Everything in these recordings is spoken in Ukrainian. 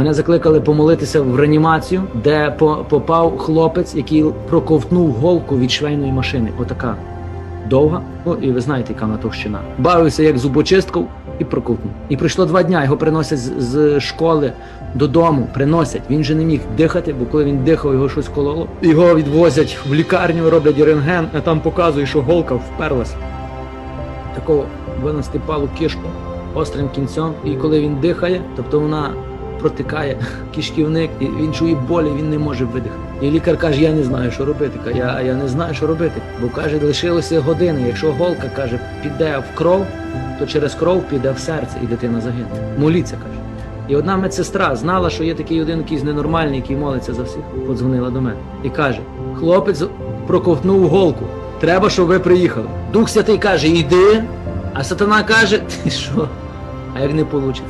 Мене закликали помолитися в реанімацію, де попав хлопець, який проковтнув голку від швейної машини. Отака довга. Ну і ви знаєте, яка вона товщина. Бавився як зубочисткою і проковтнув. І пройшло два дня. Його приносять з, з школи додому. Приносять. Він вже не міг дихати, бо коли він дихав, його щось кололо. Його відвозять в лікарню, роблять рентген, а там показує, що голка вперлась. Такого винести палу кишку острим кінцем, і коли він дихає, тобто вона протикає кишківник, і він чує болі, він не може видихати. І лікар каже: Я не знаю, що робити. Каже, Я, я не знаю, що робити. Бо каже, лишилося години. Якщо голка каже, піде в кров, то через кров піде в серце, і дитина загине. Моліться, каже. І одна медсестра знала, що є такий один якийсь ненормальний, який молиться за всіх. Подзвонила до мене і каже: хлопець проковтнув голку. Треба, щоб ви приїхали. Дух Святий каже, йди, а сатана каже, ти що? А як не вийде?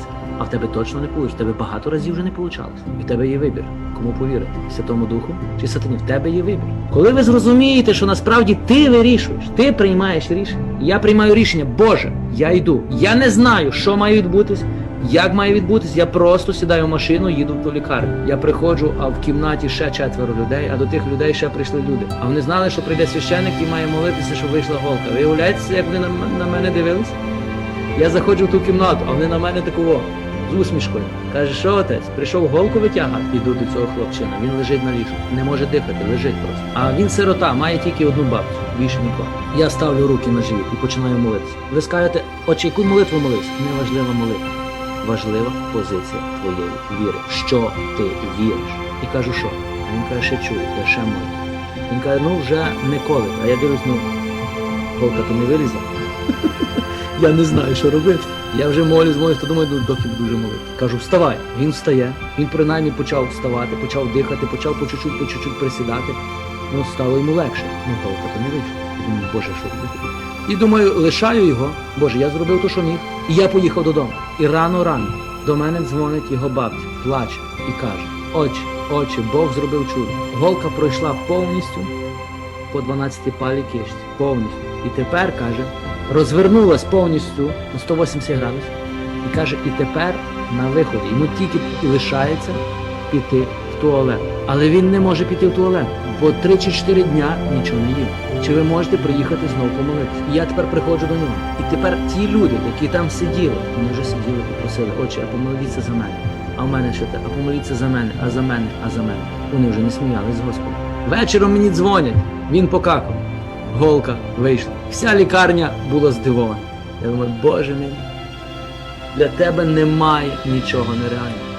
А в тебе точно не вийде. В тебе багато разів вже не вийшло. І в тебе є вибір. Кому повірити? Святому Духу чи сатані? В тебе є вибір. Коли ви зрозумієте, що насправді ти вирішуєш, ти приймаєш рішення. Я приймаю рішення, Боже, я йду. Я не знаю, що має відбутись, як має відбутись. Я просто сідаю в машину, їду в ту лікарню. Я приходжу, а в кімнаті ще четверо людей, а до тих людей ще прийшли люди. А вони знали, що прийде священник і має молитися, щоб вийшла голка. Ви уявляєте, як вони на мене дивились? Я заходжу в ту кімнату, а вони на мене такого з усмішкою. Каже, що отець, прийшов голку витягати. Іду до цього хлопчина. Він лежить на ліжку, не може дихати, лежить просто. А він сирота, має тільки одну бабцю, більше нікого. Я ставлю руки на живіт і починаю молитися. Ви скажете, отче, яку молитву молився? Неважлива молитва. Важлива позиція твоєї віри. Що ти віриш? І кажу, що? А він каже, ще чую, я ще молю. Він каже, ну вже не коли. А я дивлюсь, ну голка то не вилізла. Я не знаю, що робити. Я вже молюсь, молюсь, то думаю, ну, доки буду вже молити. Кажу, вставай. Він встає. Він принаймні почав вставати, почав дихати, почав по чуть-чуть, по чуть-чуть присідати. Ну, стало йому легше. Ну, голка то не вийшло. Думаю, боже, що робити? І думаю, лишаю його. Боже, я зробив те, що міг. І я поїхав додому. І рано-рано до мене дзвонить його бабця, плаче і каже: Отче, отче, Бог зробив чудо. Голка пройшла повністю по 12 палі кишці. Повністю. І тепер каже, розвернулась повністю на 180 градусів. І каже, і тепер на виході йому тільки лишається піти в туалет. Але він не може піти в туалет, бо 3 чи 4 дня нічого не їв. Чи ви можете приїхати знову помолитися? І я тепер приходжу до нього. І тепер ті люди, які там сиділи, вони вже сиділи і просили, отче, а помоліться за мене. А в мене що те, а помоліться за мене, а за мене, а за мене. Вони вже не сміялись з Господом. Вечором мені дзвонять, він покакав. Голка вийшла. Вся лікарня була здивована. Я думаю, боже мій, для тебе немає нічого нереального.